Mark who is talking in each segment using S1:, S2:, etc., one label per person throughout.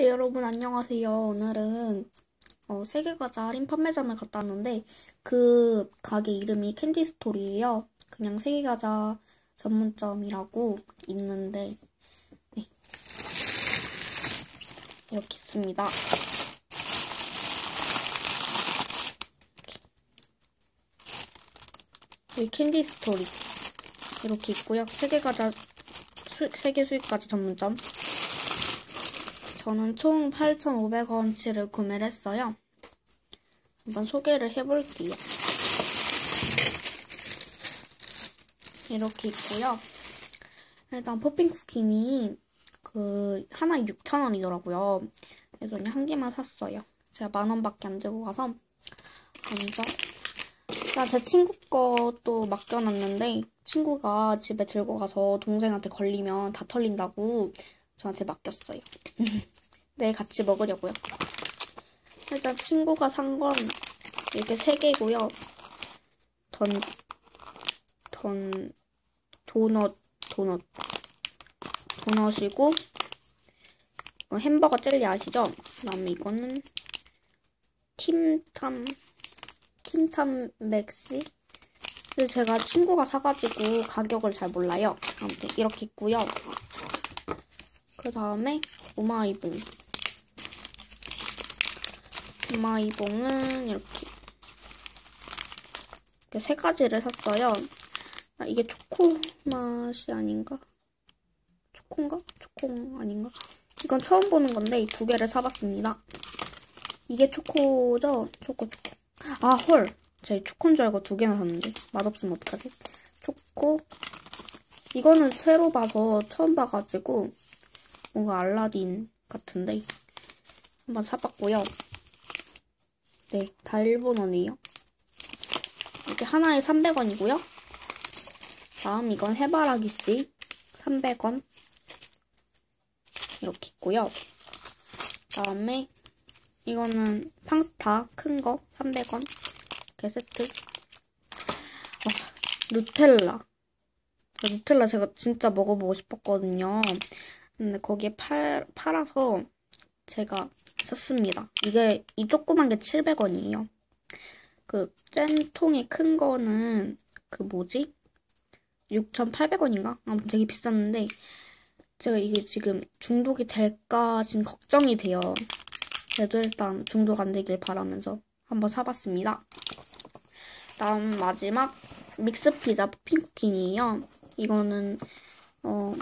S1: 네, 여러분 안녕하세요. 오늘은 어, 세계과자 할인 판매점을 갔다 왔는데 그 가게 이름이 캔디스토리예요. 그냥 세계과자 전문점이라고 있는데 네. 이렇게 있습니다. 여기 캔디스토리 이렇게 있고요. 세계과자 수, 세계 수익과자 전문점 저는 총 8,500원치를 구매를 했어요. 한번 소개를 해볼게요. 이렇게 있고요. 일단 퍼핑 쿠키니 그 하나에 6,000원이더라고요. 그래서 그냥 한 개만 샀어요. 제가 만 원밖에 안 들고 가서 먼저 제 친구 것도 맡겨놨는데 친구가 집에 들고 가서 동생한테 걸리면 다 털린다고 저한테 맡겼어요. 내일 같이 먹으려고요. 일단 친구가 산 건 이렇게 세 개고요. 던, 던, 도넛, 도넛. 도넛이고, 이거 햄버거 젤리 아시죠? 그 다음에 이거는 팀탐, 팀탐 맥시? 근데 제가 친구가 사가지고 가격을 잘 몰라요. 아무튼 이렇게 있고요. 그 다음에 오마이봉. 오마이봉은 이렇게. 이렇게 세 가지를 샀어요. 아, 이게 초코 맛이 아닌가? 초코인가? 초코 아닌가? 이건 처음 보는 건데 이 두 개를 사봤습니다. 이게 초코죠? 초코, 초코. 아, 헐. 제가 초코인 줄 알고 두 개나 샀는데. 맛없으면 어떡하지? 초코. 이거는 새로 봐서 처음 봐가지고 뭔가 알라딘 같은데 한번 사봤고요. 네, 다 일본어네요. 이게 하나에 300원이고요. 다음 이건 해바라기 씨 300원 이렇게 있고요. 다음에 이거는 팡스타 큰 거 300원 이렇게 세트. 와, 누텔라. 누텔라 제가 진짜 먹어보고 싶었거든요. 근데 거기에 팔, 팔아서 제가 샀습니다. 이게 이 조그만 게 700원이에요. 그 짠 통에 큰 거는 그 뭐지? 6,800원인가? 아무튼 되게 비쌌는데 제가 이게 지금 중독이 될까 지금 걱정이 돼요. 그래도 일단 중독 안 되길 바라면서 한번 사봤습니다. 다음 마지막 믹스 피자 핑크킨이에요. 이거는 어,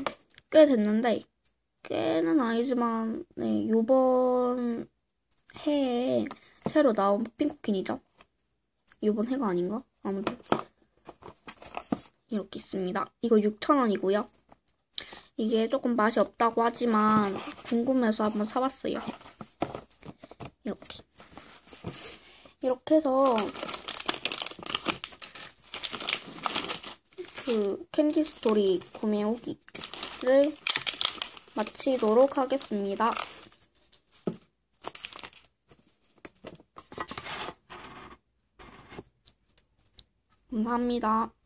S1: 꽤 됐는데 꽤는 아니지만 네, 요번 해에 새로 나온 핑크킨이죠. 요번 해가 아닌가? 아무튼 이렇게 있습니다. 이거 6,000원이고요. 이게 조금 맛이 없다고 하지만 궁금해서 한번 사봤어요. 이렇게 이렇게 해서 그 캔디 스토리 구매 후기를 마치도록 하겠습니다. 감사합니다.